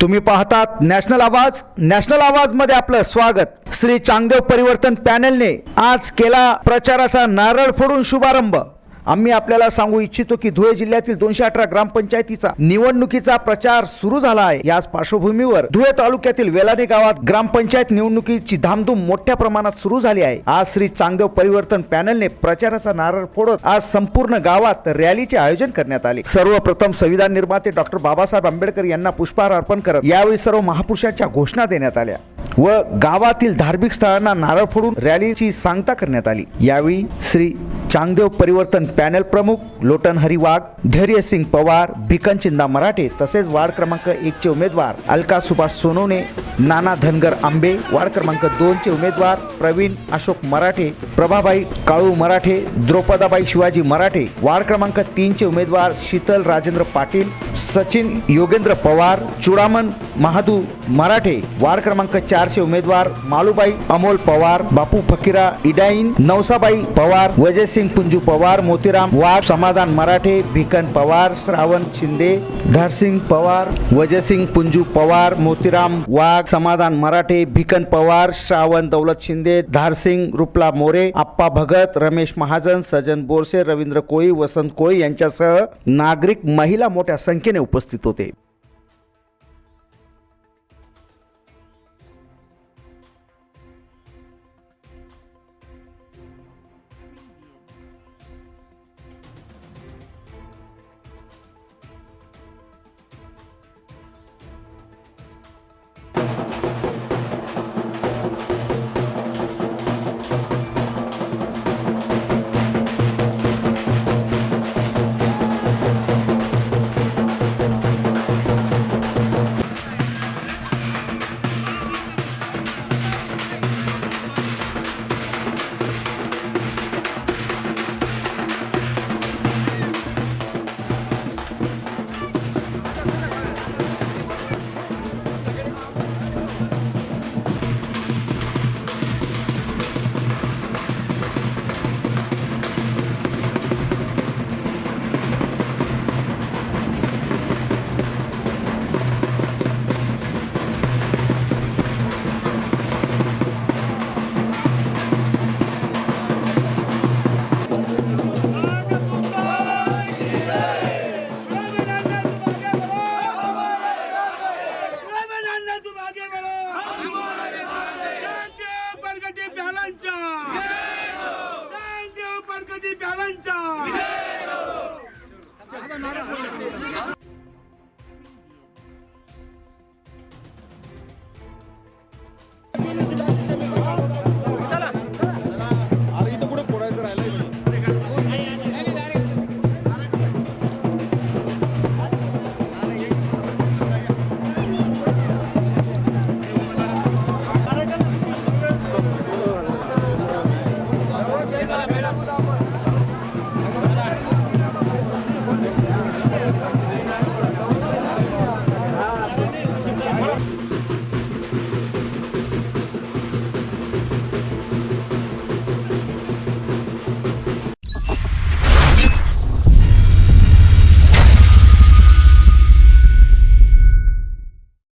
तुम्ही पाहतात नॅशनल आवाज नॅशनल आवाजमध्ये आपलं स्वागत. श्री चांगदेव परिवर्तन पॅनेलने आज केला प्रचाराचा नारळ फोडून शुभारंभ. आम्ही आपल्याला सांगू इच्छितो की धुळे जिल्ह्यातील दोनशे अठरा ग्रामपंचायतीचा निवडणुकीचा प्रचार सुरू झाला आहे. याच पार्श्वभूमीवर धुळे तालुक्यातील वेलाने गावात ग्रामपंचायत निवडणुकीची धामधूम मोठ्या प्रमाणात सुरू झाली आहे. आज श्री चांगदेव परिवर्तन पॅनलने प्रचाराचा नारळ फोडत आज संपूर्ण गावात रॅलीचे आयोजन करण्यात आले. सर्वप्रथम संविधान निर्माते डॉक्टर बाबासाहेब आंबेडकर यांना पुष्पहार अर्पण करत यावेळी सर्व महापुरुषांच्या घोषणा देण्यात आल्या व गावातील धार्मिक स्थळांना नारळ फोडून रॅलीची सांगता करण्यात आली. यावेळी श्री चांगदेव परिवर्तन पॅनल प्रमुख लोटन हरी वाघ धैर्यसिंग पवार भिकन चिंदा मराठे तसेच वार्ड क्रमांक एक चे उमेदवार अलका सुभाष सोनवणे नाना धनगर आंबे वार्ड क्रमांक दोन चे उमेदवार प्रवीण अशोक मराठे प्रभाबाई काळू मराठे द्रौपदाबाई शिवाजी मराठे वार्ड क्रमांक तीनचे उमेदवार शीतल राजेंद्र पाटील सचिन योगेंद्र पवार चुडामन महादू मराठे वार्ड क्रमांक चारचे उमेदवार मालूबाई अमोल पवार बापू फकीरा इडाईन नवसाबाई पवार वजयसिंग पुंजू पवार मोतीराम वाघ समाधान मराठे भिकन पवार श्रावण शिंदे धरसिंग पवार वजयसिंग पुंजू पवार मोतीराम वाघ समाधान मराठे भिकन पवार श्रावण दौलत शिंदे धारसिंग रुपला मोरे आप्पा भगत रमेश महाजन सजन बोरसे रवींद्र कोळी वसंत कोळी यांच्यासह नागरिक महिला मोठ्या संख्येने उपस्थित होते.